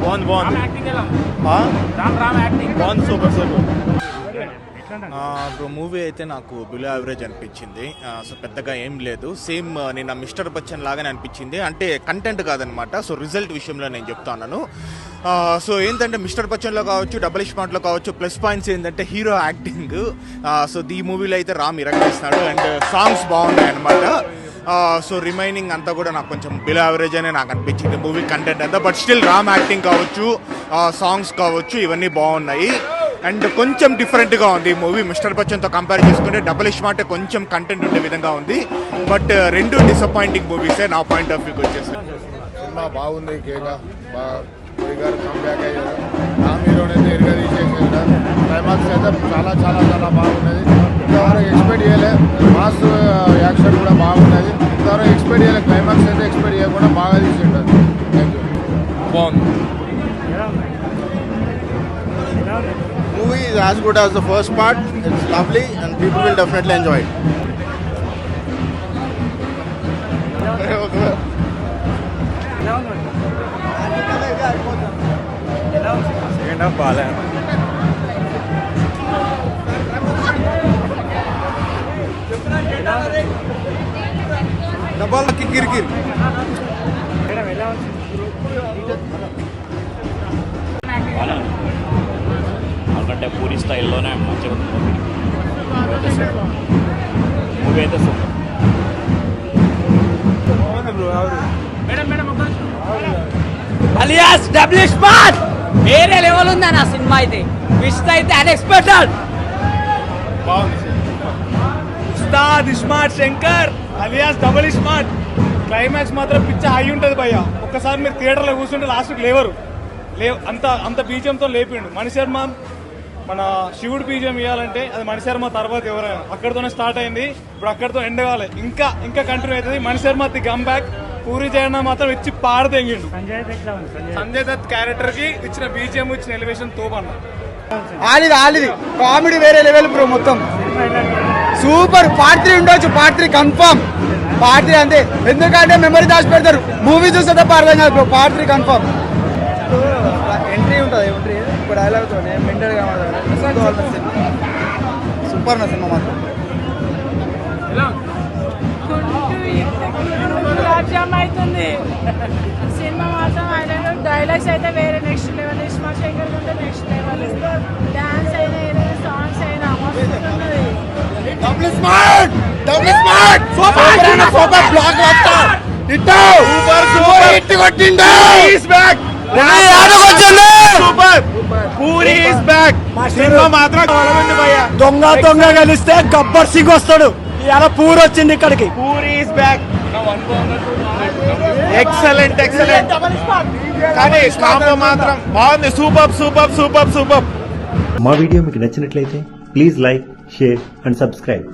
బాగుంది బాగుంది యాక్టింగ్ ఎలా? రామ్ రామ్ యాక్టింగ్ బాగుంది సూపర్ సూపర్ మూవీ అయితే నాకు బిలో యావరేజ్ అనిపించింది. సో పెద్దగా ఏం లేదు. సేమ్ నిన్న మిస్టర్ బచ్చన్ లాగానే అనిపించింది. అంటే కంటెంట్ కాదనమాట. సో రిజల్ట్ విషయంలో నేను చెప్తాను సో ఏంటంటే మిస్టర్ బచ్చన్లో కావచ్చు డబుల్ స్మార్ట్లో కావచ్చు ప్లస్ పాయింట్స్ ఏంటంటే హీరో యాక్టింగ్ సో ఈ మూవీలో అయితే రామ్ ఇరగేస్తున్నాడు అండ్ సాంగ్స్ బాగున్నాయి అనమాట సో రిమైనింగ్ అంతా కూడా నాకు కొంచెం బిలో యావరేజ్ అనే నాకు అనిపించింది. మూవీ కంటెంట్ అంతా బట్ స్టిల్ రామ్ యాక్టింగ్ కావచ్చు సాంగ్స్ కావచ్చు ఇవన్నీ బాగున్నాయి. అండ్ కొంచెం డిఫరెంట్గా ఉంది ఈ మూవీ మిస్టర్ బచ్చన్తో కంపేర్ చేసుకుంటే డబుల్ స్మార్ట్ కొంచెం కంటెంట్ ఉండే విధంగా ఉంది. బట్ uh, రెండు డిసప్పాయింటింగ్ మూవీసే నా పాయింట్ ఆఫ్ వ్యూకి వచ్చేసి. సినిమా బాగుంది కేగా గారు కంబ్యాక్ అయ్యారు. రామ్ హీరోని అయితే తీసేసారు క్లైమాక్స్ అయితే చాలా చాలా చాలా బాగున్నది. ఇంతవరకు ఎక్స్పెక్ట్ చేయలే. మాస్ యాక్షన్ uh, కూడా బాగున్నది. ఇంతవరకు ఎక్స్పెక్ట్ చేయలే. క్లైమాక్స్ అయితే expect as good as the first part. It's lovely and people will definitely enjoy it. Second half బాగాలే డబ్బాలకి కిరికిరి ఎందుకంటే పూరి స్టైల్లోనే మంచిగా ఉంది మూవీ అయితే super madam madam alias double smart! వేరే లెవెల్ ఉంది అన్న సినిమా అయితే? ట్విస్ట్ అయితే unexpected Ustaad smart Shankar alias double smart. Climax మాత్రం పిచ్చ హై ఉంటుంది భయ్య. ఒక్కసారి మీరు థియేటర్లో కూర్చుంటే లాస్ట్కి లేవరు. లేవు అంత అంత బీజంతో లేపిండు. మణి శర్మ మన శివుడు బీజం ఇవ్వాలంటే అది మణి శర్మ తర్వాత ఎవరైనా. అక్కడితోనే స్టార్ట్ అయింది. ఇప్పుడు అక్కడితో ఎండ్ కావాలి ఇంకా ఇంకా కంటిన్యూ అవుతుంది. Mani Sharma the gum back Puri జగన్న మాత్రం ఇచ్చి పాడదెంగిండు సంజయ్ దత్ క్యారెక్టర్కి ఇచ్చిన బీజిఎం ఇచ్చిన ఎలివేషన్ తోపన్న ఆలిది ఆలిది. కామెడీ వేరే లెవెల్ బ్రో మొత్తం. సూపర్ పార్ట్ త్రీ ఉండొచ్చు. Part three confirm part three అంతే. ఎందుకంటే మెమరీ దాచి పెడతారు. మూవీ చూస్తే తప్ప అర్థం కాదు bro part three confirm entry ఉంటుంది ఎంట్రీ ఇప్పుడు డైలాగ్తో మెంటల్గా సూపర్ నా సినిమా మాత్రం అవుతుంది సినిమా మాత్రం ఆయన డైలాగ్స్ అయితే వేరే నెక్స్ట్ లెవెల్ ఇస్మా శంకర్ ఉంటే నెక్స్ట్ లెవెల్ డాన్స్ అయినా ఏదైనా సాంగ్స్ అయినా ఉన్నది Double smart! Double smart! Super! Super! Block buster! Hit Super! Super! Hit కొట్టిండు! He's back! Puri is back మాత్రం దొంగ దొంగ కలిస్తే గబ్బర్ సింగ్ వస్తాడు. ఇలా పూర్ వచ్చింది ఇక్కడికి. Puri is back excellent excellent కానీ కాంబో మాత్రం బాగుంది. సూపర్ సూపర్ సూపర్ సూపర్ మా వీడియో మీకు నచ్చినట్లయితే please like share and subscribe.